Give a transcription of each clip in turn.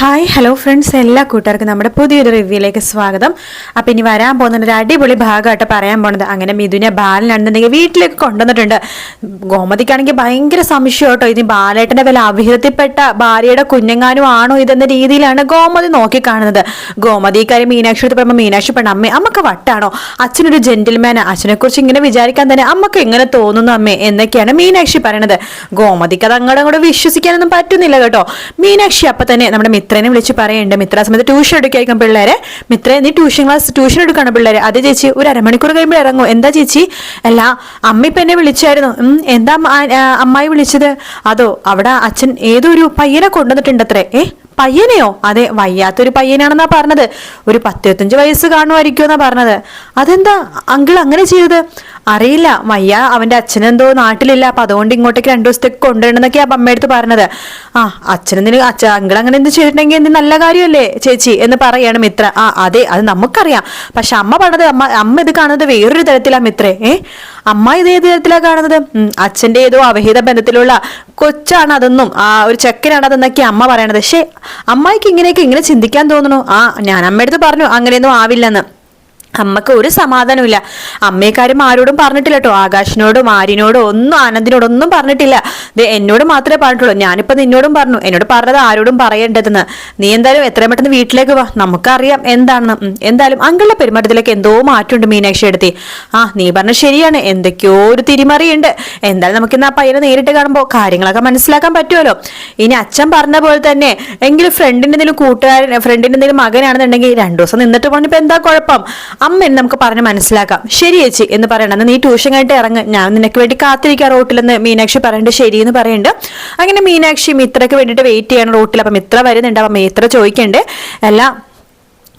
Hi hello friends എല്ലാ കൂട്ടുകാർക്കും നമ്മുടെ പുതിയൊരു റിവ്യൂയിലേക്ക് സ്വാഗതം. അപ്പം ഇനി വരാൻ പോകുന്ന ഒരു അടിപൊളി ഭാഗമായിട്ട് പറയാൻ പോണത് അങ്ങനെ മിഥുനെ ബാലനാണെന്നുണ്ടെങ്കിൽ വീട്ടിലേക്ക് കൊണ്ടുവന്നിട്ടുണ്ട്. ഗോമതിക്കാണെങ്കിൽ ഭയങ്കര സംശയം കേട്ടോ. ഇനി ബാലേട്ടന്റെ വില അവിഹിതത്തിൽപ്പെട്ട ഭാര്യയുടെ കുഞ്ഞങ്ങാനും ആണോ ഇതെന്ന രീതിയിലാണ് ഗോമതി നോക്കിക്കാണുന്നത്. ഗോമതി കാര്യം മീനാക്ഷി എടുത്ത് പറയുമ്പോൾ മീനാക്ഷി പെണ്ണ അമ്മേ അമ്മയ്ക്ക് വട്ടാണോ? അച്ഛനൊരു ജെന്റിൽമാൻ അച്ഛനെക്കുറിച്ച് ഇങ്ങനെ വിചാരിക്കാൻ തന്നെ അമ്മയ്ക്ക് എങ്ങനെ തോന്നുന്നു അമ്മേ? എന്നൊക്കെയാണ് മീനാക്ഷി പറയണത്. ഗോമതിക്ക് അത് അങ്ങോട്ട് അങ്ങോട്ട് വിശ്വസിക്കാനൊന്നും പറ്റുന്നില്ല കേട്ടോ. മീനാക്ഷി അപ്പം തന്നെ നമ്മുടെ മിത്രനെ വിളിച്ച് പറയുന്നുണ്ട് മിത്ര സമയത്ത് ട്യൂഷൻ എടുക്കായിരിക്കും പിള്ളേരെ. മിത്രേ നീ ട്യൂഷൻ ക്ലാസ് ട്യൂഷൻ എടുക്കണം പിള്ളേരെ. അത് ചേച്ചി ഒരു അരമണിക്കൂർ കഴിയുമ്പോൾ ഇറങ്ങും. എന്താ ചേച്ചി? അല്ല അമ്മ ഇപ്പം എന്നെ വിളിച്ചായിരുന്നു. എന്താ അമ്മായി വിളിച്ചത്? അതോ അവിടെ അച്ഛൻ ഏതൊരു പയ്യനെ കൊണ്ടുവന്നിട്ടുണ്ട് അത്രേ ഏ? പയ്യനെയോ? അതെ വയ്യാത്തൊരു പയ്യനാണെന്നാ പറഞ്ഞത്. ഒരു പത്തിരുപത്തഞ്ച് വയസ്സ് കാണുമായിരിക്കും എന്നാ പറഞ്ഞത്. അതെന്താ അങ്കിൾ അങ്ങനെ ചെയ്തത്? അറിയില്ല വയ്യ അവന്റെ അച്ഛനെന്തോ നാട്ടിലില്ല. അപ്പൊ അതുകൊണ്ട് ഇങ്ങോട്ടേക്ക് രണ്ടു ദിവസത്തേക്ക് കൊണ്ടുവരണമെന്നൊക്കെയാ അമ്മയടുത്ത് പറഞ്ഞത്. ആ അച്ഛനെന്തിന് അച്ഛ അങ്കിൾ അങ്ങനെ എന്ത് ചെയ്തിട്ടുണ്ടെങ്കിൽ എന്ത് നല്ല കാര്യമല്ലേ ചേച്ചി എന്ന് പറയാണ് മിത്ര. ആ അതെ അത് നമുക്കറിയാം. പക്ഷെ അമ്മ പറഞ്ഞത് അമ്മ അമ്മ ഇത് കാണുന്നത് വേറൊരു തരത്തിലാ മിത്രേ. ഏ? അമ്മ ഇത് ഏത് തരത്തിലാ കാണുന്നത്? അച്ഛന്റെ ഏതോ അവഹിത ബന്ധത്തിലുള്ള കൊച്ചാണ് അതെന്നും ആ ഒരു ചെക്കനാണ് അതെന്നൊക്കെ അമ്മ പറയണത്. പക്ഷേ അമ്മായിക്ക് ഇങ്ങനെയൊക്കെ ഇങ്ങനെ ചിന്തിക്കാൻ തോന്നുന്നു ആ ഞാൻ അമ്മയടുത്ത് പറഞ്ഞു അങ്ങനെയൊന്നും ആവില്ലെന്ന്. അമ്മയ്ക്ക് ഒരു സമാധാനമില്ല അമ്മയെക്കാരും ആരോടും പറഞ്ഞിട്ടില്ല കേട്ടോ ആകാശിനോടും ആര്യനോടും ഒന്നും ആനന്ദിനോടും ഒന്നും പറഞ്ഞിട്ടില്ല എന്നോട് മാത്രമേ പറഞ്ഞിട്ടുള്ളൂ. ഞാനിപ്പോ നിന്നോടും പറഞ്ഞു. എന്നോട് പറഞ്ഞത് ആരോടും പറയേണ്ടതെന്ന്. നീ എന്തായാലും എത്രയും പെട്ടെന്ന് വീട്ടിലേക്ക് വാ. നമുക്കറിയാം എന്താണെന്ന്. എന്തായാലും അങ്കിളുടെ പെരുമാറ്റത്തിലേക്ക് എന്തോ മാറ്റമുണ്ട് മീനാക്ഷി എടുത്തി. ആ നീ പറഞ്ഞ ശരിയാണ്. എന്തൊക്കെയോ ഒരു തിരിമറിയുണ്ട്. എന്തായാലും നമുക്ക് ഇന്ന് ആ പയ്യനെ നേരിട്ട് കാണുമ്പോൾ കാര്യങ്ങളൊക്കെ മനസ്സിലാക്കാൻ പറ്റുമല്ലോ. ഇനി അച്ഛൻ പറഞ്ഞ പോലെ തന്നെ എങ്കിലും ഫ്രണ്ടിന്റെ എന്തെങ്കിലും കൂട്ടുകാരൻ ഫ്രണ്ടിന്റെ എന്തെങ്കിലും മകനാണെന്നുണ്ടെങ്കിൽ രണ്ടു ദിവസം നിന്നിട്ട് പറഞ്ഞപ്പോ എന്താ കുഴപ്പം? അമ്മ നമുക്ക് പറഞ്ഞ് മനസ്സിലാക്കാം. ശരി ചേച്ചി എന്ന് പറയണം. നീ ട്യൂഷൻ കഴിഞ്ഞിട്ട് ഇറങ്ങും. ഞാൻ നിനക്ക് വേണ്ടി കാത്തിരിക്കാം റോട്ടിലെന്ന് മീനാക്ഷി പറയേണ്ടത് ശരി എന്ന് പറയുന്നുണ്ട് അങ്ങനെ മീനാക്ഷി മിത്രക്ക് വേണ്ടിയിട്ട് വെയിറ്റ് ചെയ്യണം റോട്ടിൽ അപ്പം മിത്ര വരുന്നുണ്ട്. അപ്പം മിത്ര ചോദിക്കണ്ടേ. എല്ലാം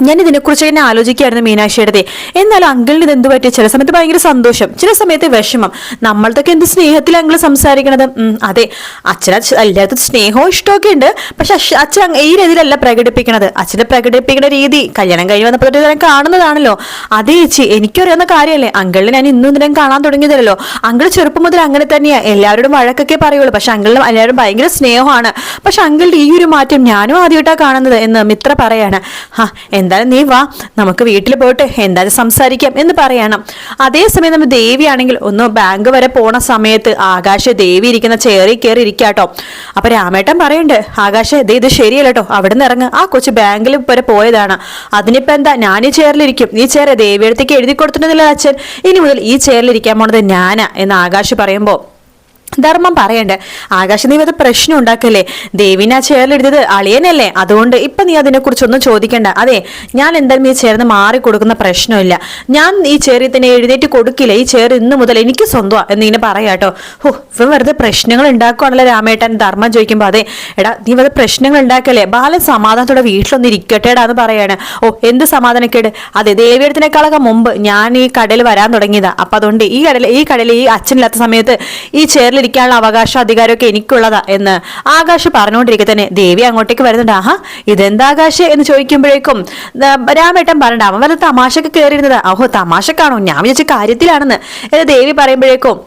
ഞാൻ ഇതിനെക്കുറിച്ച് തന്നെ ആലോചിക്കുകയായിരുന്നു മീനാക്ഷിയുടെ എന്നാലും അങ്കിളിന് ഇത് എന്ത് പറ്റി? ചില സമയത്ത് ഭയങ്കര സന്തോഷം ചില സമയത്ത് വിഷമം. നമ്മളതൊക്കെ എന്ത് സ്നേഹത്തിൽ അങ്കിൾ സംസാരിക്കണത്? അതെ. അച്ഛന എല്ലായിടത്തും സ്നേഹവും ഇഷ്ടമൊക്കെ ഉണ്ട്. പക്ഷെ അച്ഛൻ ഈ രീതിയിലല്ല പ്രകടിപ്പിക്കണത്. അച്ഛനെ പ്രകടിപ്പിക്കുന്ന രീതി കല്യാണം കഴിഞ്ഞ് വന്നപ്പോൾ ഞാൻ കാണുന്നതാണല്ലോ. അതേ ചേച്ചി എനിക്കറിയാവുന്ന കാര്യമല്ലേ? അങ്കിളിനെ ഞാൻ ഇന്നും ഇതിനും കാണാൻ തുടങ്ങിയതല്ലോ അങ്കിൾ ചെറുപ്പം മുതൽ അങ്ങനെ തന്നെയാണ് എല്ലാവരോടും വഴക്കൊക്കെ പറയുള്ളൂ. പക്ഷെ അങ്കിളിനും എല്ലാവരും ഭയങ്കര സ്നേഹമാണ്. പക്ഷെ അങ്കിളുടെ ഈ ഒരു മാറ്റം ഞാനും ആദ്യമായിട്ടാണ് കാണുന്നത് എന്ന് മിത്ര പറയാണ്. ഹാ എന്തായാലും നീ വാ നമുക്ക് വീട്ടിൽ പോയിട്ട് എന്തായാലും സംസാരിക്കാം എന്ന് പറയണം. അതേസമയം നമ്മൾ ദേവിയാണെങ്കിൽ ഒന്ന് ബാങ്ക് വരെ പോണ സമയത്ത് ആകാശ് ദേവി ഇരിക്കുന്ന ചെയറിൽ കയറി ഇരിക്കാട്ടോ അപ്പൊ രാമേട്ടൻ പറയണ്ട് ആകാശ് ദേ ഇത് ശരിയല്ല കേട്ടോ അവിടെ നിന്ന് ഇറങ്ങ്. ആ കൊച്ചു ബാങ്കിൽ വരെ പോയതാണ്. അതിനിപ്പോ എന്താ ഞാൻ ഈ ചെയറിലിരിക്കും ഈ ചെയർ ദേവിയടുത്തേക്ക് എഴുതി കൊടുത്തിട്ടുണ്ടല്ലോ അച്ഛൻ. ഇനി മുതൽ ഈ ചെയറിലിരിക്കാൻ പോണത് ഞാനാ എന്ന് ആകാശ് പറയുമ്പോ ധർമ്മം പറയണ്ടേ. ആകാശ നീ അത് പ്രശ്നം ഉണ്ടാക്കല്ലേ? ദേവിനെ ആ ചെയറിലെടുത്തത് അളിയനല്ലേ? അതുകൊണ്ട് ഇപ്പൊ നീ അതിനെക്കുറിച്ചൊന്നും ചോദിക്കണ്ട. അതെ ഞാൻ എന്തായാലും ഈ ചേർന്ന് മാറി കൊടുക്കുന്ന പ്രശ്നമില്ല. ഞാൻ ഈ ചേറി തന്നെ എഴുന്നേറ്റ് കൊടുക്കില്ല. ഈ ചേർ ഇന്ന് മുതൽ എനിക്ക് സ്വന്തമാ എന്നിങ്ങനെ പറയാട്ടോ ഹോ ഇവ വെറുതെ പ്രശ്നങ്ങൾ ഉണ്ടാക്കുവാണല്ലോ രാമേട്ടൻ ധർമ്മം ചോദിക്കുമ്പോ? അതെ എടാ നീ വെറുതെ പ്രശ്നങ്ങൾ ഉണ്ടാക്കല്ലേ? ബാലൻ സമാധാനത്തോടെ വീട്ടിലൊന്ന് ഇരിക്കട്ടെടാ എന്ന് പറയാണ്. ഓ എന്ത് സമാധാനക്കേട്? അതെ ദേവിയടത്തിനേക്കാളൊക്കെ മുമ്പ് ഞാൻ ഈ കടയിൽ വരാൻ തുടങ്ങിയതാ. അപ്പൊ അതുകൊണ്ട് ഈ കടയിൽ ഈ കടയിൽ ഈ അച്ഛനില്ലാത്ത സമയത്ത് ഈ ചെയറിൽ ഇരിക്കാനുള്ള അവകാശം അധികാരമൊക്കെ എനിക്കുള്ളതാ എന്ന് ആകാശ് പറഞ്ഞുകൊണ്ടിരിക്കെ തന്നെ ദേവി അങ്ങോട്ടേക്ക് വരുന്നുണ്ട്. ആഹാ ഇതെന്താ ആകാശ്? എന്ന് ചോദിക്കുമ്പോഴേക്കും രാമേട്ടൻ പറഞ്ഞിട്ട് അവൻ വല്ല തമാശക്ക് കയറിയിരുന്നത് ഓഹോ തമാശക്കാണോ? ഞാൻ വിചാരിച്ച കാര്യത്തിലാണെന്ന്. എന്ന് ദേവി പറയുമ്പോഴേക്കും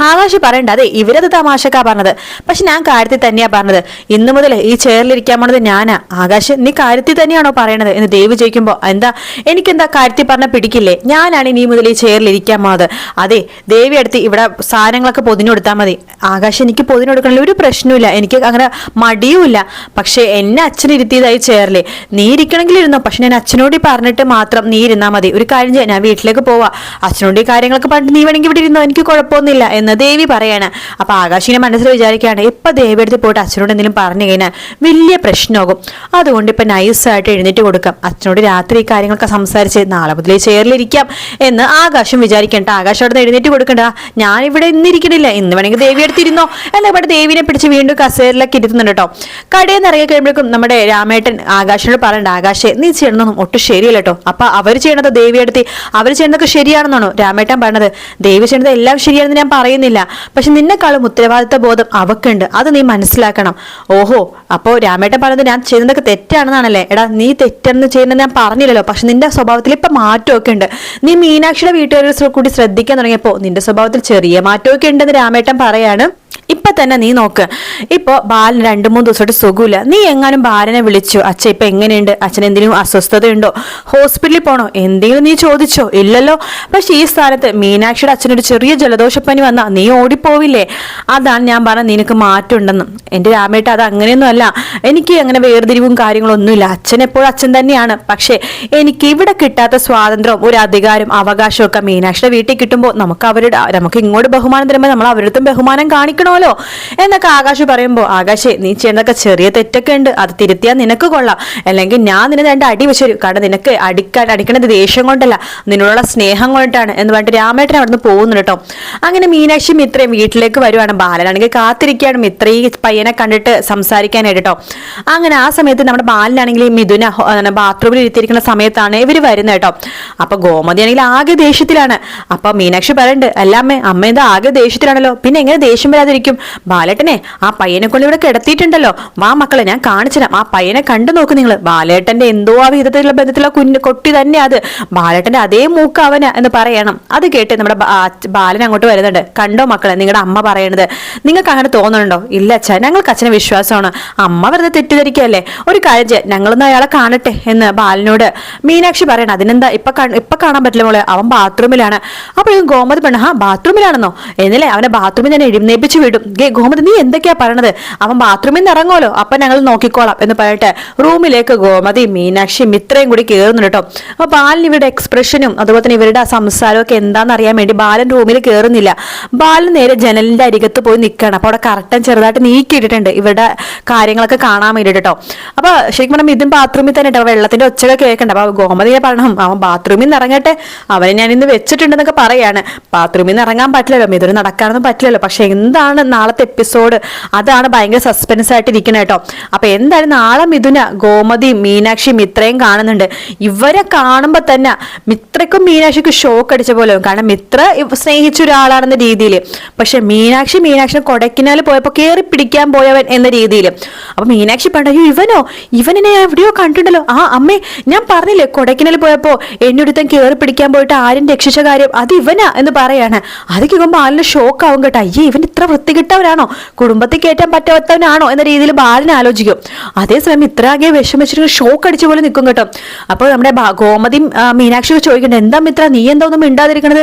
ആകാശ് പറയണ്ട അതെ ഇവരത് തമാശക്കാ പറഞ്ഞത്. പക്ഷെ ഞാൻ കാര്യത്തിൽ തന്നെയാ പറഞ്ഞത്. ഇന്നു മുതൽ ഈ ചെയറിലിരിക്കാൻ പോണത് ഞാനാ. ആകാശ് നീ കാര്യത്തിൽ തന്നെയാണോ പറയണത്? എന്ന് ദേവ് ചോദിക്കുമ്പോ എന്താ എനിക്കെന്താ കാര്യത്തിൽ പറഞ്ഞ പിടിക്കില്ലേ? ഞാനാണ് ഇനി മുതൽ ഈ ചെയറിൽ ഇരിക്കാൻ പോണത്. അതെ ദേവി അടുത്ത് ഇവിടെ സാധനങ്ങളൊക്കെ പൊതിഞ്ഞു കൊടുത്താൽ മതി. ആകാശ് എനിക്ക് പൊതിഞ്ഞു കൊടുക്കണമെങ്കിൽ ഒരു പ്രശ്നമില്ല എനിക്ക് അങ്ങനെ മടിയുമില്ല. പക്ഷെ എന്നെ അച്ഛൻ ഇരുത്തിയതായി ചെയറിൽ നീ ഇരിക്കണമെങ്കിൽ ഇരുന്നോ പക്ഷെ ഞാൻ അച്ഛനോട് പറഞ്ഞിട്ട് മാത്രം നീ ഇരുന്നാൽ മതി. ഒരു കാര്യം ഞാൻ വീട്ടിലേക്ക് പോവാ. അച്ഛനോട് കാര്യങ്ങളൊക്കെ പറഞ്ഞിട്ട് നീ വേണമെങ്കിൽ ഇവിടെ ഇരുന്നോ? എനിക്ക് കുഴപ്പമൊന്നുമില്ല. എന്ന് ദേവി പറയാണ്. അപ്പൊ ആകാശിനെ മനസ്സിൽ വിചാരിക്കുകയാണ് ഇപ്പൊ ദേവി എടുത്ത് പോയിട്ട് അച്ഛനോട് എന്തെങ്കിലും പറഞ്ഞു കഴിഞ്ഞാൽ വലിയ പ്രശ്നമാകും. അതുകൊണ്ട് ഇപ്പൊ നൈസായിട്ട് എഴുന്നേറ്റ് കൊടുക്കാം. അച്ഛനോട് രാത്രി ഈ കാര്യങ്ങളൊക്കെ സംസാരിച്ച് നാളെ മുതലേ ചേറിലിരിക്കാം എന്ന് ആകാശം വിചാരിക്കണ്ട. ആകാശം അവിടെ എഴുന്നേറ്റ് കൊടുക്കണ്ട. ഞാൻ ഇവിടെ ഇന്നിരിക്കണില്ല ഇന്ന് വേണമെങ്കിൽ ദേവി എടുത്തിരുന്നോ അല്ല ഇവിടെ ദേവിനെ പിടിച്ച് വീണ്ടും കസേരയിലൊക്കെ ഇരുത്തുന്നുണ്ട് കേട്ടോ. കടയിൽ നിന്ന് ഇറങ്ങി കഴിയുമ്പോഴേക്കും നമ്മുടെ രാമേട്ടൻ ആകാശിനോട് പറയണ്ട. ആകാശെ നീ ചെയ്യണമെന്നും ഒട്ടും ശരിയല്ല കേട്ടോ. അപ്പൊ അവർ ചെയ്യണത് ദേവി അടുത്ത് അവർ ചെയ്യുന്നതൊക്കെ ശരിയാണെന്നാണോ രാമേട്ടൻ പറഞ്ഞത്. ദേവി ചെയ്യണത് എല്ലാം ശരിയാണെന്ന് ഞാൻ പറയുന്നില്ല. പക്ഷെ നിന്നെക്കാളും ഉത്തരവാദിത്ത ബോധം അവക്കുണ്ട്. അത് നീ മനസ്സിലാക്കണം. ഓഹോ അപ്പോ രാമേട്ടൻ പറഞ്ഞത് ഞാൻ ചെയ്യുന്നതൊക്കെ തെറ്റാണെന്നാണല്ലേ? എടാ നീ തെറ്റെന്ന് ചെയ്യുന്നത് ഞാൻ പറഞ്ഞില്ലല്ലോ. പക്ഷെ നിന്റെ സ്വഭാവത്തിൽ ഇപ്പൊ മാറ്റമൊക്കെ ഉണ്ട്. നീ മീനാക്ഷിയുടെ വീട്ടുകാരുടെ കൂടി ശ്രദ്ധിക്കാൻ തുടങ്ങിയപ്പോ നിന്റെ സ്വഭാവത്തിൽ ചെറിയ മാറ്റമൊക്കെ ഉണ്ടെന്ന് രാമേട്ടൻ പറയാണ്. ഇപ്പൊ തന്നെ നീ നോക്ക്. ഇപ്പൊ ബാലൻ രണ്ട് മൂന്ന് ദിവസമായിട്ട് സുഖമില്ല. നീ എങ്ങാനും ബാലനെ വിളിച്ചു? അച്ഛൻ ഇപ്പൊ എങ്ങനെയുണ്ട്? അച്ഛൻ എന്തെങ്കിലും അസ്വസ്ഥതയുണ്ടോ? ഹോസ്പിറ്റലിൽ പോണോ? എന്തെങ്കിലും നീ ചോദിച്ചോ? ഇല്ലല്ലോ. പക്ഷെ ഈ സ്ഥാനത്ത് മീനാക്ഷിയുടെ അച്ഛനൊരു ചെറിയ ജലദോഷപ്പനി വന്നാ നീ ഓടിപ്പോവില്ലേ? അതാണ് ഞാൻ പറഞ്ഞ നിനക്ക് മാറ്റമുണ്ടെന്നും. എന്റെ രാമേട്ട അത് അങ്ങനെയൊന്നും അല്ല. എനിക്ക് അങ്ങനെ വേർതിരിവും കാര്യങ്ങളും ഒന്നുമില്ല അച്ഛൻ എപ്പോഴും അച്ഛൻ തന്നെയാണ്. പക്ഷേ എനിക്ക് ഇവിടെ കിട്ടാത്ത സ്വാതന്ത്ര്യവും ഒരു അധികാരം അവകാശവും മീനാക്ഷിയുടെ വീട്ടിൽ കിട്ടുമ്പോൾ നമുക്ക് അവരുടെ നമുക്ക് ഇങ്ങോട്ട് ബഹുമാനം തരുമ്പോൾ നമ്മൾ അവരുടെ ബഹുമാനം ബഹുമാനം കാണിക്കണമല്ലോ എന്നൊക്കെ ആകാശ് പറയുമ്പോൾ ആകാശേ നീ ചെയ്യുന്നതൊക്കെ ചെറിയ തെറ്റൊക്കെ ഉണ്ട്. അത് തിരുത്തിയാൽ നിനക്ക് കൊള്ളാം. അല്ലെങ്കിൽ ഞാൻ നിന്നെ രണ്ട് അടി വെച്ചു കാരണം നിനക്ക് അടിക്കാൻ അടിക്കണത് ദേഷ്യം കൊണ്ടല്ല. നിന്നോടുള്ള സ്നേഹം കൊണ്ടിട്ടാണ്. എന്ന് പറഞ്ഞിട്ട് രാമേട്ടൻ അവിടുന്ന് പോകുന്നു കേട്ടോ. അങ്ങനെ മീനാക്ഷി മിത്രയും വീട്ടിലേക്ക് വരുവാണ്. ബാലനാണെങ്കിൽ കാത്തിരിക്കുകയാണ്. മിത്ര പയ്യനെ കണ്ടിട്ട് സംസാരിക്കാനായിട്ട് കേട്ടോ. അങ്ങനെ ആ സമയത്ത് നമ്മുടെ ബാലനാണെങ്കിൽ മിഥുന ബാത്റൂമിൽ ഇരുത്തിയിരിക്കുന്ന സമയത്താണ് ഇവർ വരുന്നത് കേട്ടോ. അപ്പൊ ഗോമതി ആണെങ്കിൽ ആകെ ദേഷ്യത്തിലാണ്. അപ്പൊ മീനാക്ഷി പറയണ്ട് അല്ല അമ്മ അമ്മ എന്താ ആകെ ദേഷ്യത്തിലാണല്ലോ. പിന്നെ എങ്ങനെ ദേഷ്യം വരാതിരിക്കും ബാലേട്ടനെ ആ പയ്യനെ കൊണ്ട് ഇവിടെ കിടത്തിയിട്ടുണ്ടല്ലോ. വാ മക്കളെ ഞാൻ കാണിച്ചുതരാം ആ പയ്യനെ കണ്ടു നോക്ക് നിങ്ങൾ ബാലേട്ടന്റെ എന്തോ ആ വിധത്തിലുള്ള ബന്ധത്തിലുള്ള കുഞ്ഞു കൊട്ടി തന്നെ അത്. ബാലേട്ടന്റെ അതേ മൂക്ക് അവന് എന്ന് പറയണം. അത് കേട്ട് നമ്മുടെ ബാലൻ അങ്ങോട്ട് വരുന്നുണ്ട്. കണ്ടോ മക്കളെ നിങ്ങളുടെ അമ്മ പറയണത്. നിങ്ങൾക്ക് അങ്ങനെ തോന്നുന്നുണ്ടോ ഇല്ല അച്ഛൻ ഞങ്ങൾക്ക് അച്ഛന് വിശ്വാസമാണ്. അമ്മ വെറുതെ തെറ്റിദ്ധരിക്കല്ലേ ഒരു കാര്യം ഞങ്ങളൊന്ന് അയാളെ കാണട്ടെ എന്ന് ബാലനോട് മീനാക്ഷി പറയണം. അതിനെന്താ? ഇപ്പൊ ഇപ്പൊ കാണാൻ പറ്റില്ല മോളെ. അവൻ ബാത്റൂമിലാണ്. അപ്പോഴും ഗോമതി പെണ്ണ ആ ബാത്റൂമിലാണെന്നോ? എന്നല്ലേ? അവനെ ബാത്റൂമിൽ തന്നെ എഴുന്നേപ്പിച്ച് വിടും. ഗേ ഗോമതി നീ എന്തൊക്കെയാ പറയണത്? അവൻ ബാത്റൂമിൽ നിന്ന് ഇറങ്ങുമല്ലോ. അപ്പൊ ഞങ്ങൾ നോക്കിക്കോളാം എന്ന് പറഞ്ഞിട്ട് റൂമിലേക്ക് ഗോമതി മീനാക്ഷി മിത്രയും കൂടി കയറുന്നുണ്ട് കേട്ടോ. അപ്പൊ ബാലൻ ഇവരുടെ എക്സ്പ്രഷനും അതുപോലെ തന്നെ ഇവരുടെ ആ സംസാരവും ഒക്കെ എന്താണെന്ന് അറിയാൻ വേണ്ടി ബാലൻ റൂമിൽ കയറുന്നില്ല ബാലൻ നേരെ ജനലിന്റെ അരികത്ത് പോയി നിൽക്കണം അപ്പൊ അവിടെ കറക്റ്റൻ ചെറുതായിട്ട് നീക്കിയിട്ടിട്ടുണ്ട് ഇവരുടെ കാര്യങ്ങളൊക്കെ കാണാൻ വേണ്ടിയിട്ട് കേട്ടോ. അപ്പൊ ശരിക്കും പറഞ്ഞാൽ ഇതും ബാത്റൂമിൽ തന്നെ കേട്ടോ. വെള്ളത്തിന്റെ ഒച്ചകൾ കേൾക്കണ്ട. അപ്പൊ ഗോമതിയെ പറഞ്ഞു അവൻ ബാത്റൂമിൽ നിന്ന് ഇറങ്ങട്ടെ. അവനെ ഞാൻ ഇന്ന് വെച്ചിട്ടുണ്ടെന്നൊക്കെ പറയാണ്. ബാത്റൂമിൽ നിന്ന് ഇറങ്ങാൻ പറ്റില്ലല്ലോ. മിഥുന് നടക്കാനൊന്നും പറ്റില്ലല്ലോ. പക്ഷെ എന്താണ് നാളത്തെ എപ്പിസോഡ്. അതാണ് ഭയങ്കര സസ്പെൻസ് ആയിട്ട് ഇരിക്കുന്നത് കേട്ടോ. അപ്പൊ എന്തായാലും നാളെ മിഥുന ഗോമതി മീനാക്ഷിയും മിത്രയും കാണുന്നുണ്ട്. ഇവരെ കാണുമ്പോൾ തന്നെ മിത്രക്കും മീനാക്ഷിക്കും ഷോക്ക് അടിച്ച പോലെ കാരണം മിത്ര സ്നേഹിച്ച ഒരാളാണെന്ന രീതിയിൽ പക്ഷെ മീനാക്ഷി മീനാക്ഷി കൊടക്കിനാൽ പോയപ്പോൾ കയറി പിടിക്കാൻ പോയവൻ എന്ന രീതിയിൽ അപ്പൊ മീനാക്ഷി പറഞ്ഞു ഇവനോ? ഇവനെ എവിടെയോ കണ്ടിട്ടുണ്ടല്ലോ. ആ അമ്മേ ഞാൻ പറഞ്ഞില്ലേ കൊടക്കിനാൽ പോയപ്പോ എന്നൊരുത്തൻ കയറി പിടിക്കാൻ പോയിട്ട് ആരും രക്ഷിച്ച കാര്യം അത് ഇവനാ എന്ന് പറയാണ്. അത് കേൾക്കുമ്പോൾ ആളിന് ഷോക്ക് ആവും കേട്ടോ. അയ്യേ ഇവൻ ഇത്ര വൃത്തികിട്ടവനാണോ കുടുംബത്തിൽ കയറ്റാൻ പറ്റാത്തവനാണോ എന്ന രീതിയിൽ ബാലൻ ആലോചിക്കും. അതേസമയം ഇത്ര ആകെ വിഷമിച്ചിട്ട് ഷോക്ക് അടിച്ചു പോലെ നിൽക്കും കേട്ടോ. അപ്പോൾ നമ്മുടെ ഗോമതി മീനാക്ഷി ചോദിക്കണ്ട എന്താ മിത്ര നീ എന്താ ഒന്നും മിണ്ടാതിരിക്കണത്?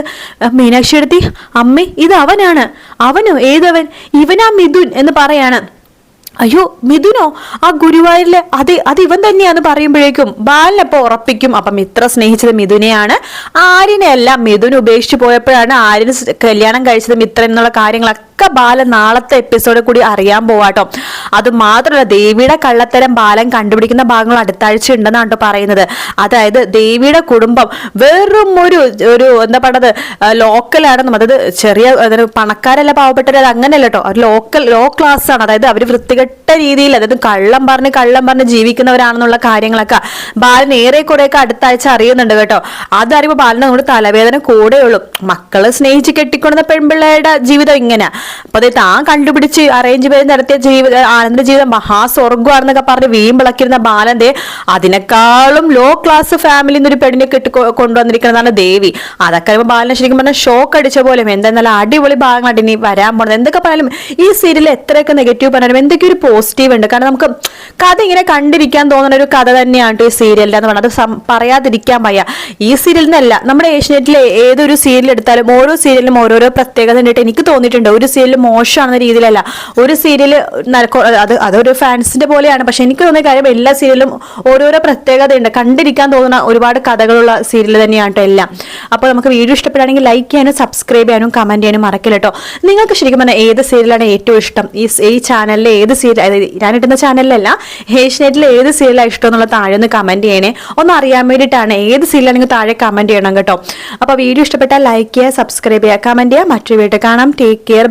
മീനാക്ഷി എടുത്തി അമ്മേ ഇത് അവനാണ്. അവനോ ഏതവൻ? ഇവനാ മിഥുൻ എന്ന് പറയാണ്. അയ്യോ മിഥുനോ ആ ഗുരുവായൂരിലെ അതെ അത് ഇവൻ തന്നെയാന്ന് പറയുമ്പോഴേക്കും ബാലിനപ്പോ ഉറപ്പിക്കും. അപ്പം ഇത്ര സ്നേഹിച്ചത് മിഥുനെയാണ്. ആര്യനെയല്ല മിഥുൻ ഉപേക്ഷിച്ച് പോയപ്പോഴാണ് ആര്യന് കല്യാണം കഴിച്ചത് മിത്ര എന്നുള്ള കാര്യങ്ങളൊക്കെ ബാലൻ നാളത്തെ എപ്പിസോഡിൽ കൂടി അറിയാൻ പോവാട്ടോ. അത് മാത്രമല്ല ദേവിയുടെ കള്ളത്തരം ബാലൻ കണ്ടുപിടിക്കുന്ന ഭാഗങ്ങൾ അടുത്താഴ്ച ഉണ്ടെന്നാണ് കേട്ടോ പറയുന്നത്. അതായത് ദേവിയുടെ കുടുംബം വെറും ഒരു ഒരു എന്താ പറയുന്നത് ലോക്കലാണെന്നും അതായത് ചെറിയ പണക്കാരല്ല പാവപ്പെട്ടവർ അങ്ങനെയല്ല കേട്ടോ. ഒരു ലോക്കൽ ലോ ക്ലാസ് ആണ്. അതായത് അവർ വൃത്തികെട്ട രീതിയിൽ അതായത് കള്ളം പറഞ്ഞ് കള്ളം പറഞ്ഞ് ജീവിക്കുന്നവരാണെന്നുള്ള കാര്യങ്ങളൊക്കെ ബാലൻ ഏറെ കുറെയൊക്കെ അടുത്താഴ്ച അറിയുന്നുണ്ട് കേട്ടോ. അതറിയുമ്പോൾ ബാലന് നമ്മുടെ തലവേദന കൂടെയുള്ളൂ. മക്കൾ സ്നേഹിച്ച് കെട്ടിക്കൊണ്ടുന്ന പെൺപിള്ളേരുടെ ജീവിതം ഇങ്ങനെ. അപ്പൊ അത് താൻ കണ്ടുപിടിച്ച് അറേഞ്ച് ചെയ്ത് നടത്തിയ ജീവിത ആനന്ദ ജീവിതം മഹാസ്വർഗമാണെന്നൊക്കെ പറഞ്ഞ് വീമ്പിളക്കിരുന്ന ബാലന്റെ അതിനേക്കാളും ലോ ക്ലാസ് ഫാമിലി ഒരു പെണ്ണിനെ കെട്ടി കൊണ്ടുവന്നിരിക്കുന്നതാണ് ദേവി. അതൊക്കെ ബാലനെ ശരിക്കും പറഞ്ഞാൽ ഷോക്ക് അടിച്ച പോലും എന്താ നല്ല അടിപൊളി ഭാഗങ്ങളായിട്ട് ഇനി വരാൻ പോണത്. എന്തൊക്കെ പറഞ്ഞാലും ഈ സീരിയൽ എത്രയൊക്കെ നെഗറ്റീവ് പറഞ്ഞാലും എന്തൊക്കെ ഒരു പോസിറ്റീവ് ഉണ്ട്. കാരണം നമുക്ക് കഥ ഇങ്ങനെ കണ്ടിരിക്കാൻ തോന്നുന്ന ഒരു കഥ തന്നെയാണ് ഈ സീരിയലിന്റെ എന്ന് സം- പറയാതിരിക്കാൻ വയ്യ. ഈ സീരിയൽ എന്നല്ല നമ്മുടെ ഏഷ്യനെറ്റിലെ ഏതൊരു സീരിയൽ എടുത്താലും ഓരോ സീരിയലിലും ഓരോരോ പ്രത്യേകത ഉണ്ടിട്ട് എനിക്ക് തോന്നിയിട്ടുണ്ട്. ഒരു സീരിയൽ മോശമാണെന്ന രീതിയിലല്ല. ഒരു സീരിയൽ അത് അതൊരു ഫാൻസിന്റെ പോലെയാണ്. പക്ഷെ എനിക്ക് തോന്നിയ കാര്യം എല്ലാ സീരിയലും ഓരോരോ പ്രത്യേകത ഉണ്ട്. കണ്ടിരിക്കാൻ തോന്നുന്ന ഒരുപാട് കഥകളുള്ള സീരിയൽ തന്നെയാണ് എല്ലാം. അപ്പോൾ നമുക്ക് വീഡിയോ ഇഷ്ടപ്പെടുകയാണെങ്കിൽ ലൈക്ക് ചെയ്യാനും സബ്സ്ക്രൈബ് ചെയ്യാനും കമന്റ് ചെയ്യാനും മറക്കില്ല കേട്ടോ. നിങ്ങൾക്ക് ശരിക്കും പറഞ്ഞാൽ ഏത് സീരിയലാണ് ഏറ്റവും ഇഷ്ടം? ഈ ഈ ചാനലിലെ ഏത് സീരിയൽ അതായത് ഞാൻ ഇടുന്ന ചാനലിലല്ല ഏഷ്യനെറ്റിൽ ഏത് സീരിയലാണ് ഇഷ്ടം എന്നുള്ള താഴെ ഒന്ന് കമന്റ് ചെയ്യണേ. ഒന്ന് അറിയാൻ വേണ്ടിയിട്ടാണ് ഏത് സീരിയലാണെങ്കിൽ താഴെ കമന്റ് ചെയ്യണം കേട്ടോ. അപ്പോൾ വീഡിയോ ഇഷ്ടപ്പെട്ടാൽ ലൈക്ക് ചെയ്യുക സബ്സ്ക്രൈബ് ചെയ്യുക കമന്റ് ചെയ്യുക. മറ്റൊരു വീട്ടിൽ കാണാം. Take care